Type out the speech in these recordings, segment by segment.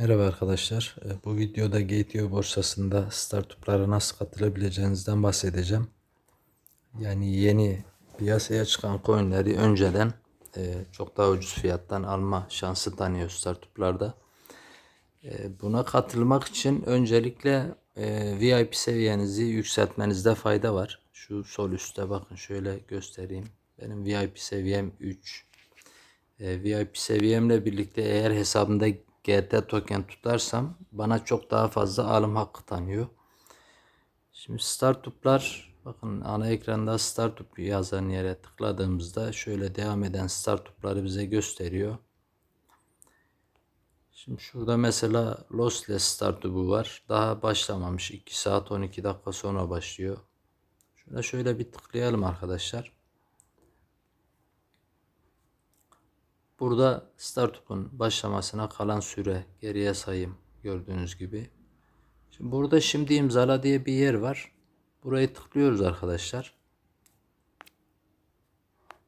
Merhaba arkadaşlar. Ee, Bu videoda GTO borsasında startuplara nasıl katılabileceğinizden bahsedeceğim. Yani yeni piyasaya çıkan coinleri önceden e, çok daha ucuz fiyattan alma şansı tanıyor startuplarda. E, Buna katılmak için öncelikle e, VIP seviyenizi yükseltmenizde fayda var. Şu sol üstte bakın şöyle göstereyim. Benim VIP seviyem 3. E, VIP seviyemle birlikte eğer hesabımda GT token tutarsam bana çok daha fazla alım hakkı tanıyor. Şimdi startuplar bakın ana ekranda startup yazan yere tıkladığımızda şöyle devam eden startupları bize gösteriyor. Şimdi şurada mesela Lossless startupu var. Daha başlamamış. 2 saat 12 dakika sonra başlıyor. Şuna şöyle bir tıklayalım arkadaşlar. Burada startup'un başlamasına kalan süre geriye sayım gördüğünüz gibi. Şimdi burada şimdi imzala diye bir yer var. Burayı tıklıyoruz arkadaşlar.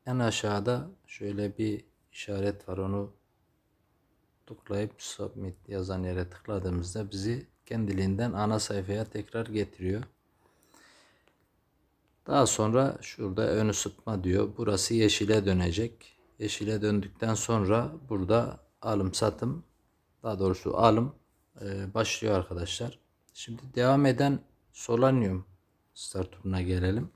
En aşağıda şöyle bir işaret var. Onu tıklayıp submit yazan yere tıkladığımızda bizi kendiliğinden ana sayfaya tekrar getiriyor. Daha sonra şurada ön ısıtma diyor. Burası yeşile dönecek. Yeşile döndükten sonra burada alım satım daha doğrusu alım e, başlıyor arkadaşlar. Şimdi devam eden Solanium startup'una gelelim.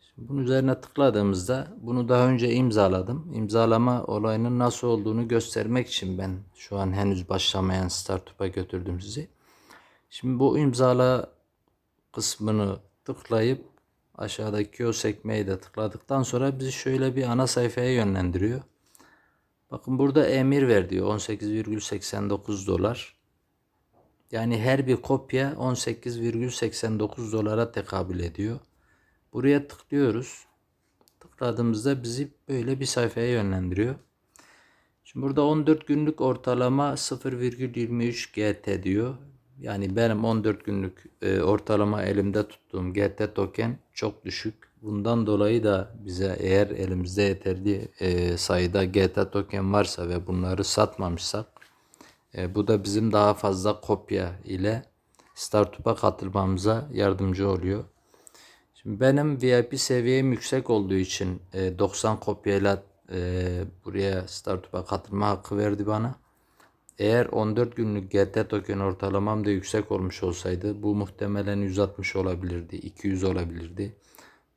Şimdi bunun üzerine tıkladığımızda bunu daha önce imzaladım. İmzalama olayının nasıl olduğunu göstermek için ben şu an henüz başlamayan startup'a götürdüm sizi. Şimdi bu imzala kısmını tıklayıp aşağıdaki o sekmeyi de tıkladıktan sonra bizi şöyle bir ana sayfaya yönlendiriyor. Bakın burada emir ver diyor 18,89 dolar. Yani her bir kopya 18,89 dolara tekabül ediyor. Buraya tıklıyoruz. Tıkladığımızda bizi böyle bir sayfaya yönlendiriyor. Şimdi burada 14 günlük ortalama 0,23 GT diyor. Yani benim 14 günlük e, ortalama elimde tuttuğum GT token çok düşük. Bundan dolayı da bize eğer elimizde yeterli e, sayıda GT token varsa ve bunları satmamışsak e, bu da bizim daha fazla kopya ile startup'a katılmamıza yardımcı oluyor. Şimdi benim VIP seviyem yüksek olduğu için e, 90 kopyayla e, buraya startup'a katılma hakkı verdi bana. Eğer 14 günlük GT token ortalamam da yüksek olmuş olsaydı bu muhtemelen 160 olabilirdi, 200 olabilirdi.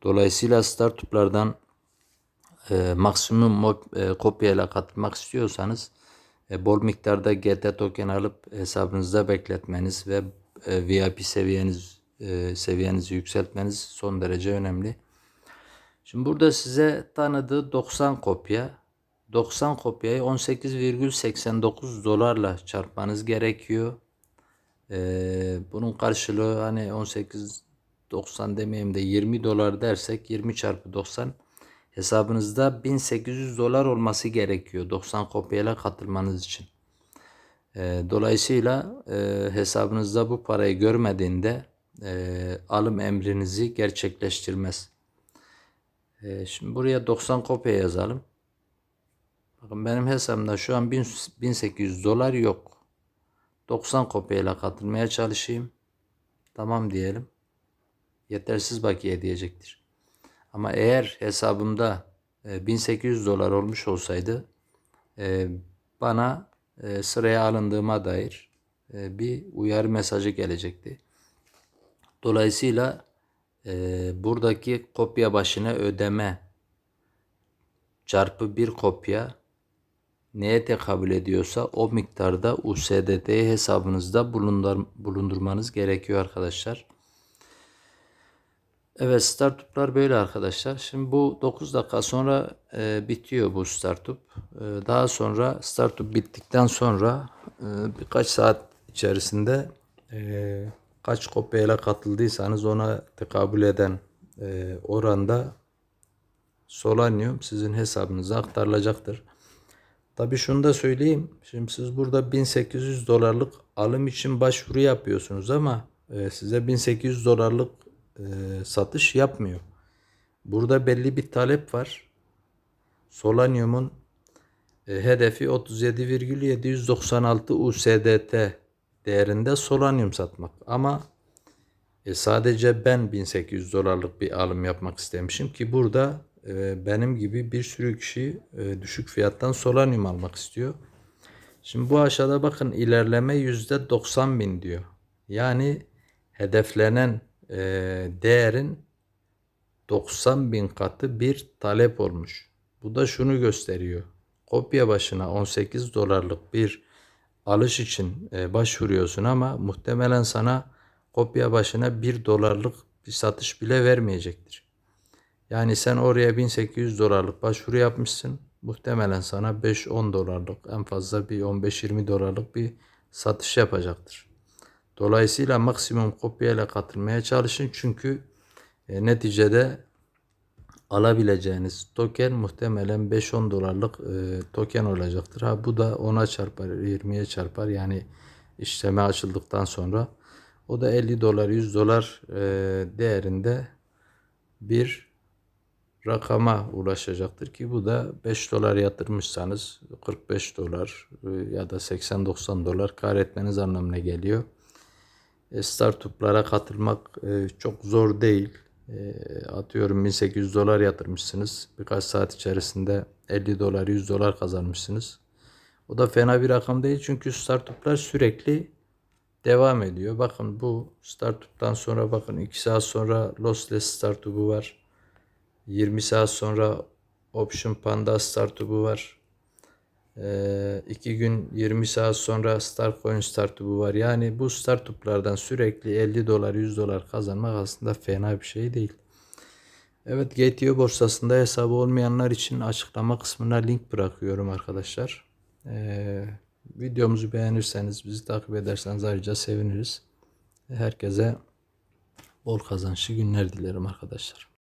Dolayısıyla startuplardan e, maksimum e, kopyayla katılmak istiyorsanız e, bol miktarda GT token alıp hesabınızda bekletmeniz ve e, VIP seviyeniz e, seviyenizi yükseltmeniz son derece önemli. Şimdi burada size tanıdığı 90 kopya 90 kopyayı 18,89 dolarla çarpmanız gerekiyor. Ee, bunun karşılığı hani 18 90 demeyeyim de 20 dolar dersek 20 çarpı 90 hesabınızda 1800 dolar olması gerekiyor 90 kopyayla katılmanız için. Ee, dolayısıyla e, hesabınızda bu parayı görmediğinde e, alım emrinizi gerçekleştirmez. E, şimdi buraya 90 kopya yazalım. Bakın benim hesabımda şu an 1800 dolar yok. 90 kopyayla katılmaya çalışayım. Tamam diyelim. Yetersiz bakiye diyecektir. Ama eğer hesabımda 1800 dolar olmuş olsaydı e, bana e, sıraya alındığıma dair e, bir uyarı mesajı gelecekti. Dolayısıyla buradaki kopya başına ödeme çarpı bir kopya neye tekabül ediyorsa o miktarda USDT hesabınızda bulundur, bulundurmanız gerekiyor arkadaşlar. Evet startuplar böyle arkadaşlar. Şimdi bu 9 dakika sonra e, bitiyor bu startup. E, daha sonra startup bittikten sonra e, birkaç saat içerisinde e, kaç kopyayla katıldıysanız ona tekabül eden e, oranda Solanium sizin hesabınıza aktarılacaktır. Tabii şunu da söyleyeyim. Şimdi siz burada 1800 dolarlık alım için başvuru yapıyorsunuz ama e, size 1800 dolarlık e, satış yapmıyor. Burada belli bir talep var. Solanium'un e, hedefi 37,796 USDT değerinde solanyum satmak. Ama sadece ben 1800 dolarlık bir alım yapmak istemişim ki burada e, benim gibi bir sürü kişi e, düşük fiyattan solanyum almak istiyor. Şimdi bu aşağıda bakın ilerleme yüzde 90 bin diyor. Yani hedeflenen e, değerin 90 bin katı bir talep olmuş. Bu da şunu gösteriyor. Kopya başına 18 dolarlık bir alış için e, başvuruyorsun ama muhtemelen sana kopya başına 1 dolarlık bir satış bile vermeyecektir. Yani sen oraya 1800 dolarlık başvuru yapmışsın. Muhtemelen sana 5-10 dolarlık en fazla bir 15-20 dolarlık bir satış yapacaktır. Dolayısıyla maksimum kopya ile katılmaya çalışın çünkü e, neticede alabileceğiniz token muhtemelen 5-10 dolarlık e, token olacaktır. Ha bu da 10'a çarpar, 20'ye çarpar. Yani işleme açıldıktan sonra o da 50 dolar, 100 dolar e, değerinde bir rakama ulaşacaktır ki bu da 5 dolar yatırmışsanız 45 dolar e, ya da 80-90 dolar kar etmeniz anlamına geliyor. E, startuplara katılmak e, çok zor değil. Atıyorum 1800 dolar yatırmışsınız. Birkaç saat içerisinde 50 dolar 100 dolar kazanmışsınız. O da fena bir rakam değil çünkü startuplar sürekli devam ediyor. Bakın bu startuptan sonra bakın 2 saat sonra Lossless startupu var. 20 saat sonra Option Panda startupu var. 2 gün 20 saat sonra Starcoin startupu var. Yani bu startuplardan sürekli 50 dolar 100 dolar kazanmak aslında fena bir şey değil. Evet GTO borsasında hesabı olmayanlar için açıklama kısmına link bırakıyorum arkadaşlar. Ee, videomuzu beğenirseniz bizi takip ederseniz ayrıca seviniriz. Herkese bol kazançlı günler dilerim arkadaşlar.